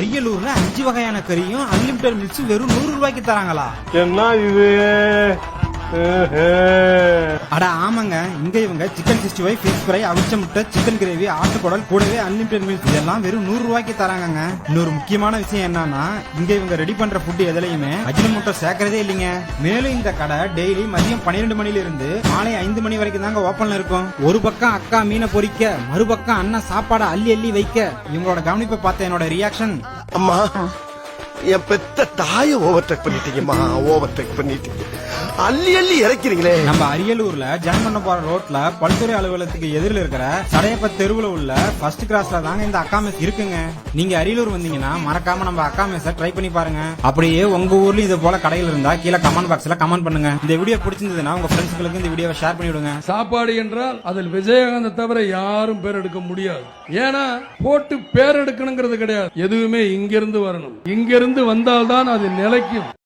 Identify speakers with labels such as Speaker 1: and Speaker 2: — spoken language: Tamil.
Speaker 1: அரியலூர்ல அஞ்சு வகையான கறியும் அன்லிமிட்டட் மில்ஸ் வெறும் நூறு ரூபாய்க்கு தராங்களா?
Speaker 2: என்ன இது?
Speaker 1: அட ஆமாங்க. இங்க இவங்க chicken sixty five fish fry அவிச்ச முட்டை சிக்கன் கிரேவி ஆட்டுக்குடல் கூடவே அன்லிமிடெட் மீல்ஸ் இதெல்லாம் வெறும் நூறு ரூபாய்க்கு தராங்க இன்னொரு முக்கியமான விஷயம் என்னன்னா இங்க இவங்க ரெடி பண்ற ஃபுட் எதுலயுமே அஜினமுட்டை சேர்க்கறதே இல்லைங்க. மேலும் இந்த கடை டெய்லி மதியம் பன்னிரெண்டு மணில இருந்து மாலை ஐந்து மணி வரைக்கும் தாங்க ஓப்பன்ல இருக்கும். ஒரு பக்கம் அக்கா மீனை பொறிக்க மறுபக்கம் அண்ணன் சாப்பாடை அள்ளி அள்ளி வைக்க. இவங்களோட கவனிப்பை பார்த்த என்னோட ரியாக்ஷன்
Speaker 3: அம்மா என் பெத்த தாய ஓவர்டேக் பண்ணிட்டீங்கம்மா. ஓவர்டேக் பண்ணிட்டீங்க. அள்ளி அள்ளி இறக்கிறீங்களே.
Speaker 1: நம்ம அரியலூர்ல ஜாயின் பண்ண போற ரோட்ல பல்துறை அலுவலகத்துக்கு எதிரில் இருக்கிற சடையப்ப தெருவுல உள்ள ஃபர்ஸ்ட் கிராஸ்ல தாங்க இந்த அக்கா மெஸ் இருக்குங்க. நீங்க அரியலூர் வந்தீங்கன்னா மறக்காம நம்ம அக்கா மெஸ்ஸ ட்ரை பண்ணி பாருங்க. அப்படியே உங்க ஊர்லயும் இது போல கடைகள் இருந்தா கீழே கமெண்ட் பாக்ஸ்ல கமெண்ட் பண்ணுங்க. இந்த வீடியோ பிடிச்சிருந்ததுன்னா உங்க ஃப்ரெண்ட்ஸ்களுக்கு இந்த வீடியோவை ஷேர் பண்ணி விடுங்க.
Speaker 4: சாப்பாடு என்றால் அதில் விஜயகாந்த் தவிர யாரும் பேர் எடுக்க முடியாது. ஏன்னா போட்டு பேர் எடுக்கணுங்கிறது கிடையாது. எதுவுமே இங்கிருந்து வரணும். இங்கிருந்து வந்தால்தான் அது நிலைக்கும்.